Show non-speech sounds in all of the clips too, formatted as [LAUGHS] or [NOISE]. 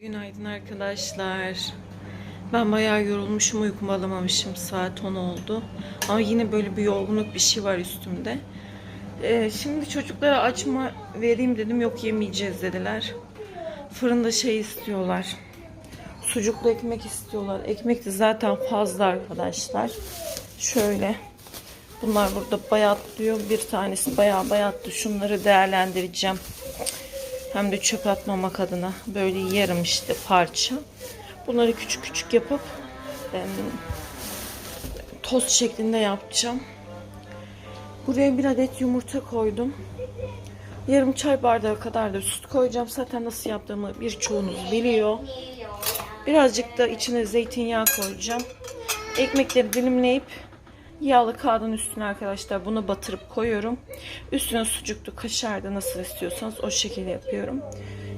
Günaydın arkadaşlar. Ben bayağı yorulmuşum, uykumu alamamışım. Saat 10 oldu. Ama yine böyle bir yorgunluk bir şey var üstümde. Ee, şimdi çocuklara açma vereyim dedim. Yok yemeyeceğiz dediler. Fırında şey istiyorlar. Sucuklu ekmek istiyorlar. Ekmek de zaten fazla arkadaşlar. Şöyle. Bunlar burada bayatlıyor. Bir tanesi bayağı bayattı. Şunları değerlendireceğim. Hem de çöp atmamak adına böyle yarım işte parça. Bunları küçük küçük yapıp tost şeklinde yapacağım. Buraya bir adet yumurta koydum. Yarım çay bardağı kadar da süt koyacağım. Zaten nasıl yaptığımı birçoğunuz biliyor. Birazcık da içine zeytinyağı koyacağım. Ekmekleri dilimleyip yağlı kağıdın üstüne arkadaşlar bunu batırıp koyuyorum. Üstüne sucuklu kaşarda nasıl istiyorsanız o şekilde yapıyorum.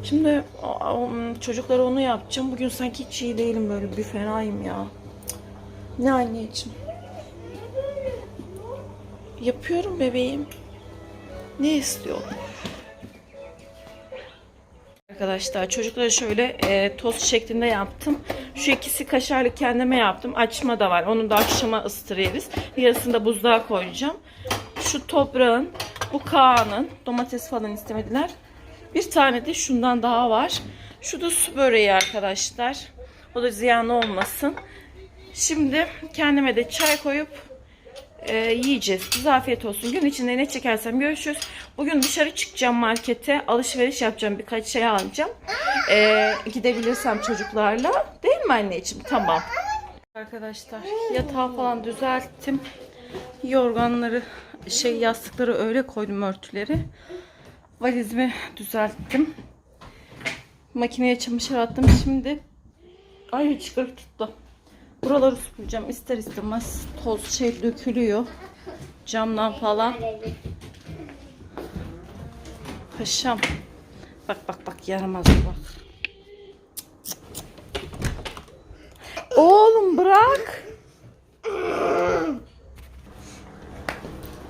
Şimdi çocuklara onu yapacağım. Bugün sanki hiç iyi değilim böyle bir fenayım ya. Ne anneciğim? Yapıyorum bebeğim. Ne istiyor? Arkadaşlar çocuklara şöyle e, tost şeklinde yaptım. Şu ikisi kaşarlı kendime yaptım. Açma da var. Onu da akşama ıstırırız. Yarısını da buzluğa koyacağım. Şu toprağın, bu Kaan'ın domates falan istemediler. Bir tane de şundan daha var. Şu da su böreği arkadaşlar. O da ziyan olmasın. Şimdi kendime de çay koyup e, yiyeceğiz. Bize afiyet olsun. Gün içinde ne çekersem görüşürüz. Bugün dışarı çıkacağım markete. Alışveriş yapacağım. Birkaç şey alacağım. E, gidebilirsem çocuklarla. Değil mi anneciğim? Tamam. Arkadaşlar yatağı falan düzelttim. Yorganları şey yastıkları öyle koydum örtüleri. Valizimi düzelttim. Makineye çamaşır attım. Şimdi ay çıkırık tuttu. Buraları süpüreceğim. İster istemez toz şey dökülüyor. Camdan falan. Paşam. Bak bak bak yaramaz bak. Oğlum bırak.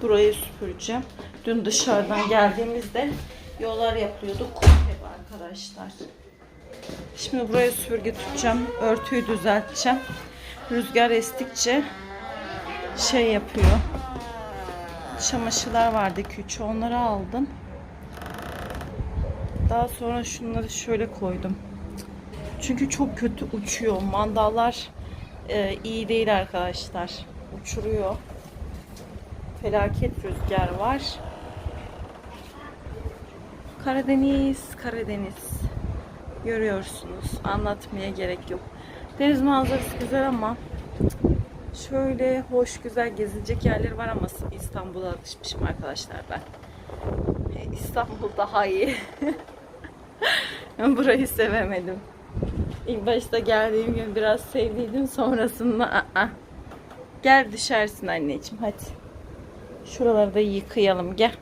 Burayı süpüreceğim. Dün dışarıdan geldiğimizde yollar yapıyorduk hep arkadaşlar. Şimdi buraya süpürge tutacağım. Örtüyü düzelteceğim. Rüzgar estikçe şey yapıyor. Çamaşırlar vardı 2-3 onları aldım. Daha sonra şunları şöyle koydum. Çünkü çok kötü uçuyor. Mandallar e, iyi değil arkadaşlar. Uçuruyor. Felaket rüzgar var. Karadeniz, Karadeniz. Görüyorsunuz. Anlatmaya gerek yok. Deniz manzarası güzel ama şöyle hoş güzel gezilecek yerleri var ama İstanbul'a alışmışım arkadaşlar ben. E, İstanbul daha iyi. [LAUGHS] ben burayı sevemedim. İlk başta geldiğim gün biraz sevdiydim sonrasında aa. Gel düşersin anneciğim hadi. Şuraları da yıkayalım gel.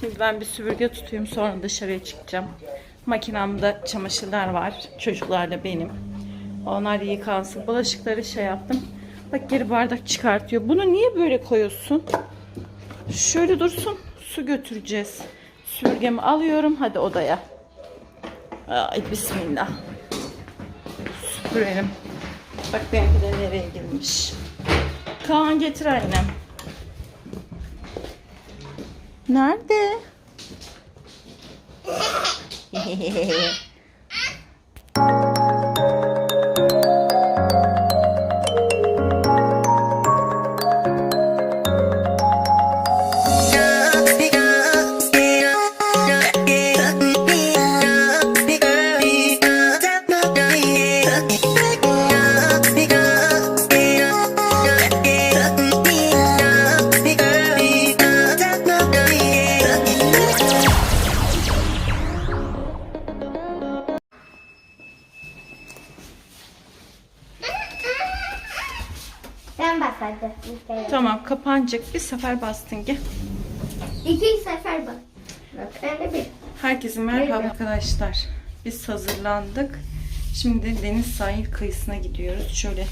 Şimdi ben bir süpürge tutayım sonra dışarıya çıkacağım. Makinamda çamaşırlar var. Çocuklar da benim. Onlar yıkansın. Bulaşıkları şey yaptım. Bak geri bardak çıkartıyor. Bunu niye böyle koyuyorsun? Şöyle dursun. Su götüreceğiz. Süpürgemi alıyorum. Hadi odaya. Ay bismillah. Süpürelim. Bak benimki de nereye girmiş. Kaan getir annem. Nerede? [LAUGHS] Sen bas hadi. bir kere. Tamam kapanacak. Bir sefer bastın gel. İki sefer bas. Ben de bir. Herkese merhaba Merhaba. arkadaşlar. Biz hazırlandık. Şimdi deniz sahil kıyısına gidiyoruz. Şöyle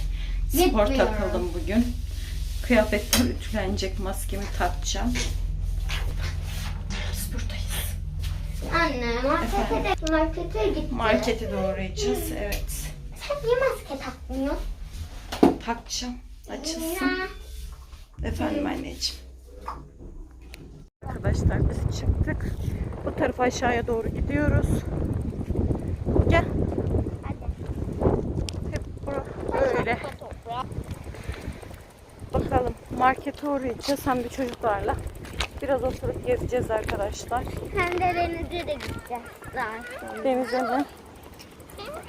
spor Gitmiyorum. takıldım bugün. Kıyafetler ütülenecek. Maskemi takacağım. Biz buradayız. Anne. Markete de markete gittik. Markete doğru uğrayacağız. Evet. Sen niye maske takmıyorsun? Takacağım. Açılsın. Efendim anneciğim. Arkadaşlar biz çıktık. Bu tarafa aşağıya doğru gidiyoruz. Gel. Hadi. Hep böyle. Bakalım markete uğrayacağız hem de çocuklarla. Biraz oturup gezeceğiz arkadaşlar. Hem de denize de gideceğiz. Denize mi?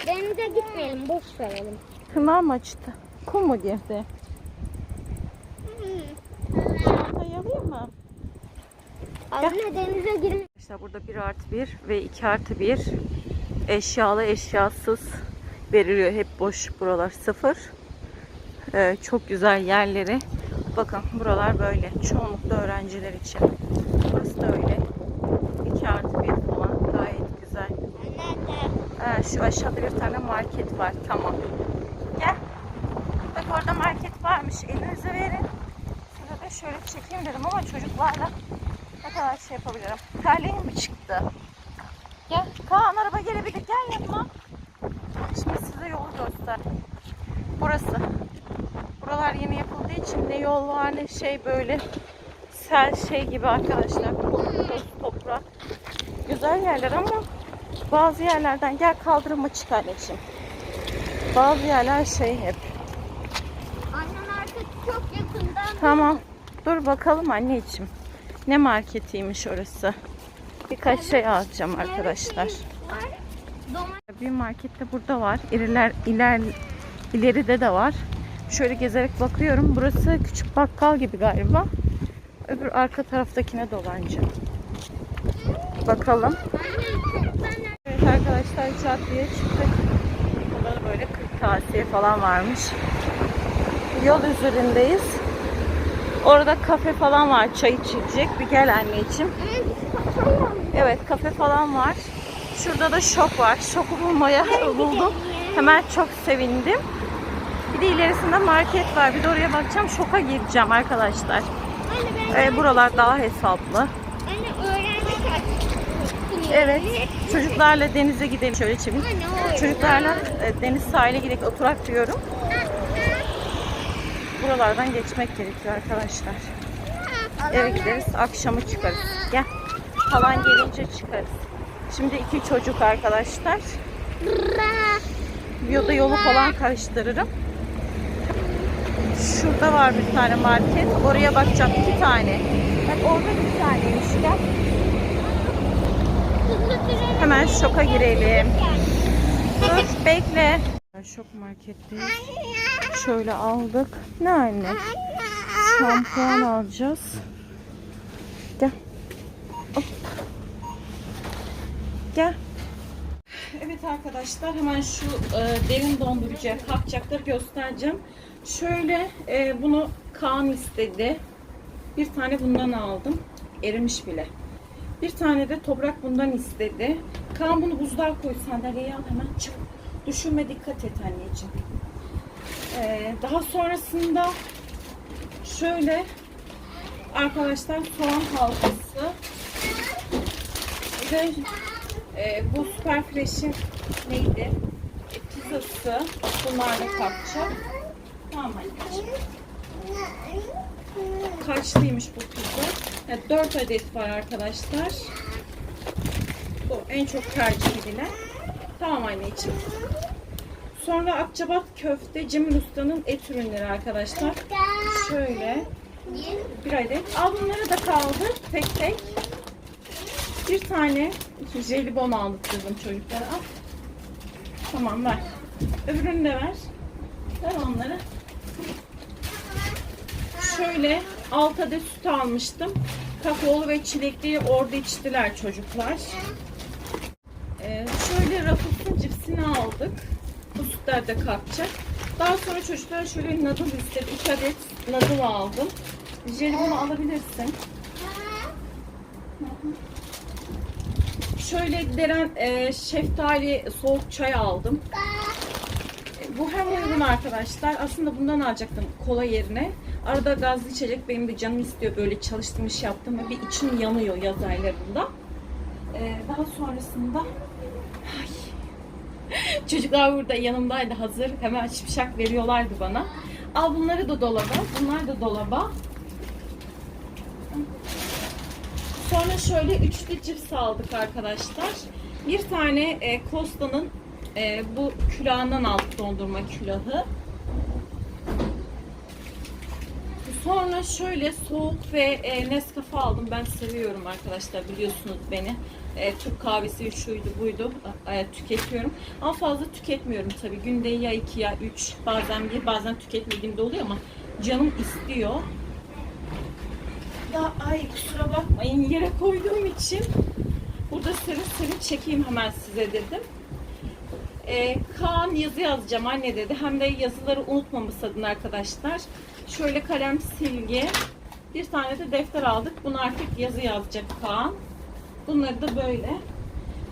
Denize gitmeyelim, boş verelim. Tırnağı mı açtı? Kum mu girdi? Çantayı alayım mı? Anne denize girme. Arkadaşlar burada 1 artı 1 ve 2 artı 1 eşyalı eşyasız veriliyor. Hep boş buralar sıfır. Ee, çok güzel yerleri. Bakın buralar böyle. Çoğunlukla öğrenciler için. Burası da öyle. 2 artı 1 falan. Gayet güzel. Ee, şu aşağıda bir tane market var. Tamam. Gel. Bak orada market varmış. Elinize verin. Size de şöyle çekeyim dedim ama çocuklarla ne kadar şey yapabilirim. Terliğim mi çıktı? Gel. Kaan araba gelebilir. Gel yanıma. Şimdi size yolu göster. Burası. Buralar yeni yapıldığı için ne yol var ne şey böyle sel şey gibi arkadaşlar. Toprak. Güzel yerler ama bazı yerlerden gel kaldırıma çık anneciğim. Bazı yerler şey hep. Annem artık çok yakından. Tamam. Dur bakalım anneciğim. Ne marketiymiş orası. Birkaç şey alacağım arkadaşlar. Bir markette burada var. İriler, iler, ileride de var. Şöyle gezerek bakıyorum. Burası küçük bakkal gibi galiba. Öbür arka taraftakine dolanacağım. Bakalım. Evet arkadaşlar caddeye çıktık. Burada da böyle kırtasiye falan varmış. Yol üzerindeyiz. Orada kafe falan var. Çay içilecek. Bir gel anneciğim. Evet kafe falan var. Şurada da şok var. Şoku bulmaya buldum. Hemen çok sevindim. Bir de ilerisinde market var. Bir de oraya bakacağım. Şoka gireceğim arkadaşlar. Ee, buralar daha hesaplı. Evet. Çocuklarla denize gidelim. Şöyle o Çocuklarla e, deniz sahile gidelim. Oturak diyorum. Buralardan geçmek gerekiyor arkadaşlar. Eve gideriz. Akşamı çıkarız. Gel. Falan gelince çıkarız. Şimdi iki çocuk arkadaşlar. Yoda yolu falan karıştırırım. Şurada var bir tane market. Oraya bakacağım. iki tane. Bak orada bir taneymiş. Gel. Hemen şoka girelim. Dur bekle. Şok marketteyiz. Şöyle aldık. Ne anne? Şampuan alacağız. Gel. Hop. Gel. Evet arkadaşlar hemen şu e, derin dondurucuya kalkacakları göstereceğim. Şöyle e, bunu Kaan istedi. Bir tane bundan aldım. Erimiş bile. Bir tane de toprak bundan istedi. Kaan bunu buzluğa koy sandalyeye al hemen çık. Düşürme dikkat et anneciğim. E, daha sonrasında şöyle arkadaşlar soğan halkası ve e, bu Super Fresh'in neydi? E, pizzası. Bunlar da kalkacak. Tamam anneciğim. Kaçlıymış bu pizza? Yani 4 adet var arkadaşlar. Bu en çok tercih edilen. Tamam anneciğim. Sonra Akçabat köfte Cemil Usta'nın et ürünleri arkadaşlar. Şöyle bir adet. Al bunları da kaldı tek tek. Bir tane jelibon aldık kızım çocuklara. Al. Tamam ver. Öbürünü de ver. Ver onları. Şöyle 6 adet süt almıştım. Kakaolu ve çilekli orada içtiler çocuklar. Ee, şöyle Ruffles'ın cipsini aldık. Bu sütler de kalkacak. Daha sonra çocuklar şöyle noodle istedi. 2 adet noodle aldım. Jelibonu alabilirsin. Şöyle deren e, şeftali soğuk çay aldım. E, Bu hem uygun arkadaşlar. Aslında bundan alacaktım kola yerine. Arada gazlı içecek benim de canım istiyor böyle çalıştığım iş yaptım ve bir içim yanıyor yaz aylarında. Ee, daha sonrasında. Çocuklar burada yanımdaydı hazır. Hemen şipşak veriyorlardı bana. Al bunları da dolaba. Bunlar da dolaba. Sonra şöyle üçlü cips aldık arkadaşlar. Bir tane e, Costa'nın e, bu külahından aldık dondurma külahı. Sonra şöyle soğuk ve e, Nescafe aldım. Ben seviyorum arkadaşlar biliyorsunuz beni. E, Türk kahvesi şuydu buydu e, tüketiyorum. Ama fazla tüketmiyorum tabii. Günde ya iki ya üç bazen bir bazen tüketmediğimde oluyor ama canım istiyor. Ya ay kusura bakmayın yere koyduğum için burada serin serin çekeyim hemen size dedim. Ee, Kaan yazı yazacağım anne dedi. Hem de yazıları unutmaması adına arkadaşlar. Şöyle kalem silgi. Bir tane de defter aldık. Bunu artık yazı yazacak Kaan. Bunları da böyle.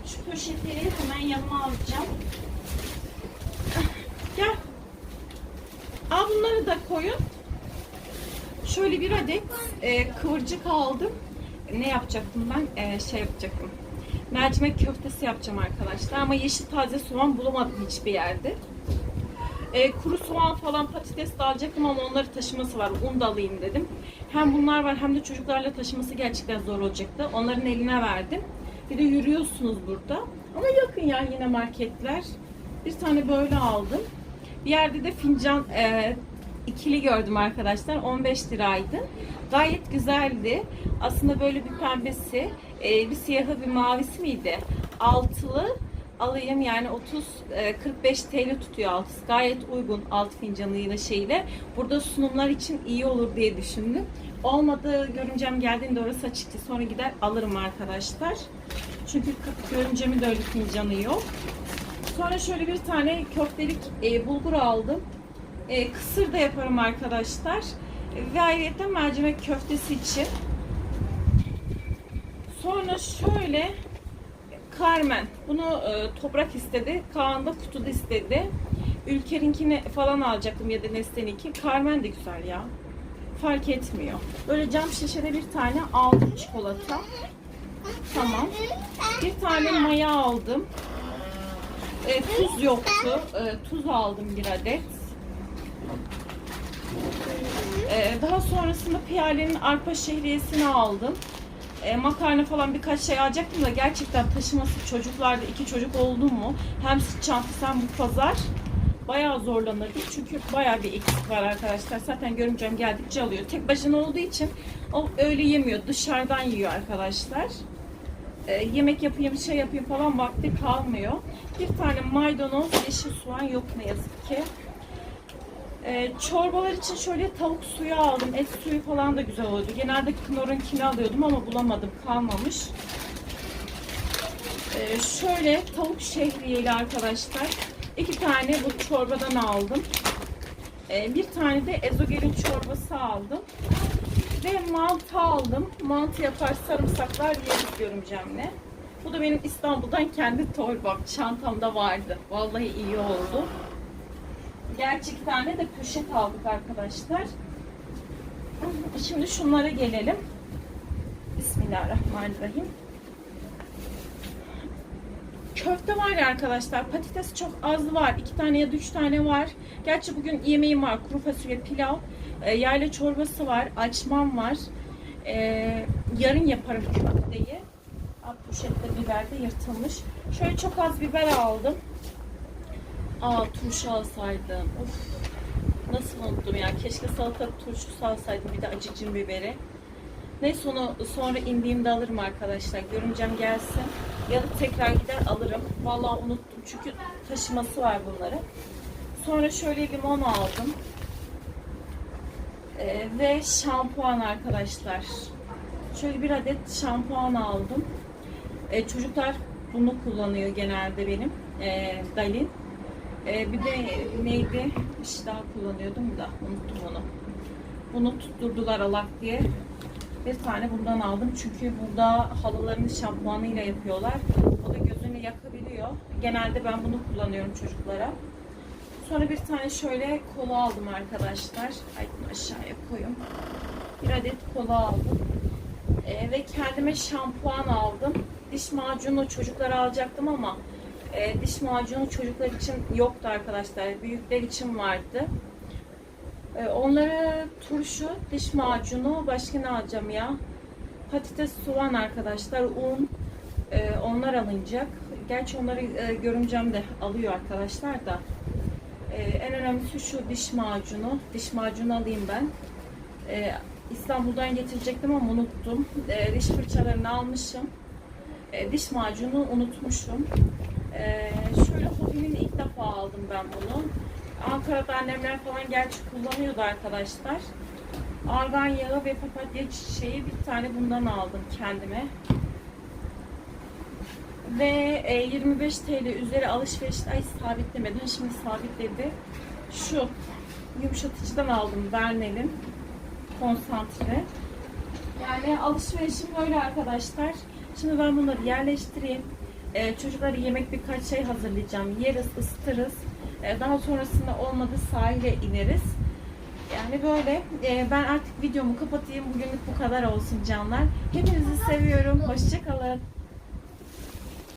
Şu poşeti hemen yanıma alacağım. Gel. Al bunları da koyun. Şöyle bir adet e, kıvırcık aldım. Ne yapacaktım ben? E, şey yapacaktım. Mercimek köftesi yapacağım arkadaşlar. Ama yeşil taze soğan bulamadım hiçbir yerde. E, kuru soğan falan patates de ama onları taşıması var. Un da alayım dedim. Hem bunlar var hem de çocuklarla taşıması gerçekten zor olacaktı. Onların eline verdim. Bir de yürüyorsunuz burada. Ama yakın ya yine marketler. Bir tane böyle aldım. Bir yerde de fincan e, ikili gördüm arkadaşlar. 15 liraydı. Gayet güzeldi. Aslında böyle bir pembesi, e, bir siyahı bir mavisi miydi? Altılı alayım yani 30 e, 45 TL tutuyor altısı. Gayet uygun alt fincanıyla şeyle. Burada sunumlar için iyi olur diye düşündüm. Olmadı görümcem geldiğinde orası açıktı. Sonra gider alırım arkadaşlar. Çünkü görümcemin de öyle fincanı yok. Sonra şöyle bir tane köftelik e, bulgur aldım. E, kısır da yaparım arkadaşlar. Ve ayrıca mercimek köftesi için. Sonra şöyle Carmen. Bunu e, toprak istedi. Kaan da kutuda istedi. Ülker'inkini falan alacaktım ya da Nesli'ninki. Carmen de güzel ya. Fark etmiyor. Böyle cam şişede bir tane aldım çikolata. Tamam. Bir tane maya aldım. E, tuz yoktu. E, tuz aldım bir adet. E, daha sonrasında Piyale'nin arpa şehriyesini aldım. E, makarna falan birkaç şey alacaktım da gerçekten taşıması çocuklarda iki çocuk oldu mu hem sırt çantası hem bu pazar bayağı zorlanırdık. Çünkü bayağı bir eksik var arkadaşlar. Zaten görümcem geldikçe alıyor. Tek başına olduğu için o öyle yemiyor. Dışarıdan yiyor arkadaşlar. E, yemek yapayım, şey yapayım falan vakti kalmıyor. Bir tane maydanoz, yeşil soğan yok ne yazık ki. Ee, çorbalar için şöyle tavuk suyu aldım. Et suyu falan da güzel oluyordu. Genelde Knorr'unkini alıyordum ama bulamadım. Kalmamış. Ee, şöyle tavuk şehriyeli arkadaşlar. iki tane bu çorbadan aldım. Ee, bir tane de ezogelin çorbası aldım. Ve mantı aldım. Mantı yapar sarımsaklar yeriz görümcemle. Bu da benim İstanbul'dan kendi torbam. Çantamda vardı. Vallahi iyi oldu. Gerçekten de poşet aldık arkadaşlar. Şimdi şunlara gelelim. Bismillahirrahmanirrahim. Köfte var ya arkadaşlar. Patates çok az var. iki tane ya da üç tane var. Gerçi bugün yemeğim var. Kuru fasulye, pilav. E, yayla çorbası var. Açmam var. E, yarın yaparım köfteyi. Poşette biber de yırtılmış. Şöyle çok az biber aldım. Aa turşu alsaydım. Of. Nasıl unuttum ya. Keşke salatalık turşusu alsaydım. Bir de acıcın biberi. Neyse onu sonra indiğimde alırım arkadaşlar. Görümcem gelsin. Ya da tekrar gider alırım. Vallahi unuttum. Çünkü taşıması var bunları. Sonra şöyle limon aldım. Ee, ve şampuan arkadaşlar. Şöyle bir adet şampuan aldım. Ee, çocuklar bunu kullanıyor genelde benim. Ee, Dalin. Ee, bir de neydi? Bir şey daha kullanıyordum da unuttum onu. Bunu tutturdular alak diye. Bir tane bundan aldım. Çünkü burada halılarını şampuanıyla yapıyorlar. O da gözünü yakabiliyor. Genelde ben bunu kullanıyorum çocuklara. Sonra bir tane şöyle kola aldım arkadaşlar. Ay aşağıya koyayım. Bir adet kola aldım. Ee, ve kendime şampuan aldım. Diş macunu çocuklara alacaktım ama e, diş macunu çocuklar için yoktu arkadaşlar. Büyükler için vardı. Ee, onlara turşu, diş macunu, başka ne alacağım ya? Patates, soğan arkadaşlar, un. e, onlar alınacak. Gerçi onları e, görümcem de alıyor arkadaşlar da. E, en önemlisi şu diş macunu. Diş macunu alayım ben. E, İstanbul'dan getirecektim ama unuttum. E, diş fırçalarını almışım. E, diş macunu unutmuşum. E, şöyle Hobi'nin ilk defa aldım ben bunu. Ankara'da annemler falan gerçi kullanıyordu arkadaşlar. Argan yağı ve papatya çiçeği bir tane bundan aldım kendime. Ve e, 25 TL üzeri alışveriş ay sabitlemedim. Şimdi sabitledi. Şu yumuşatıcıdan aldım Vernel'in konsantre. Yani alışverişim böyle arkadaşlar. Şimdi ben bunları yerleştireyim. Ee, çocuklara yemek birkaç şey hazırlayacağım. Yeriz, ısıtırız. Ee, daha sonrasında olmadı sahile ineriz. Yani böyle. Ee, ben artık videomu kapatayım. Bugünlük bu kadar olsun canlar. Hepinizi seviyorum. Hoşçakalın.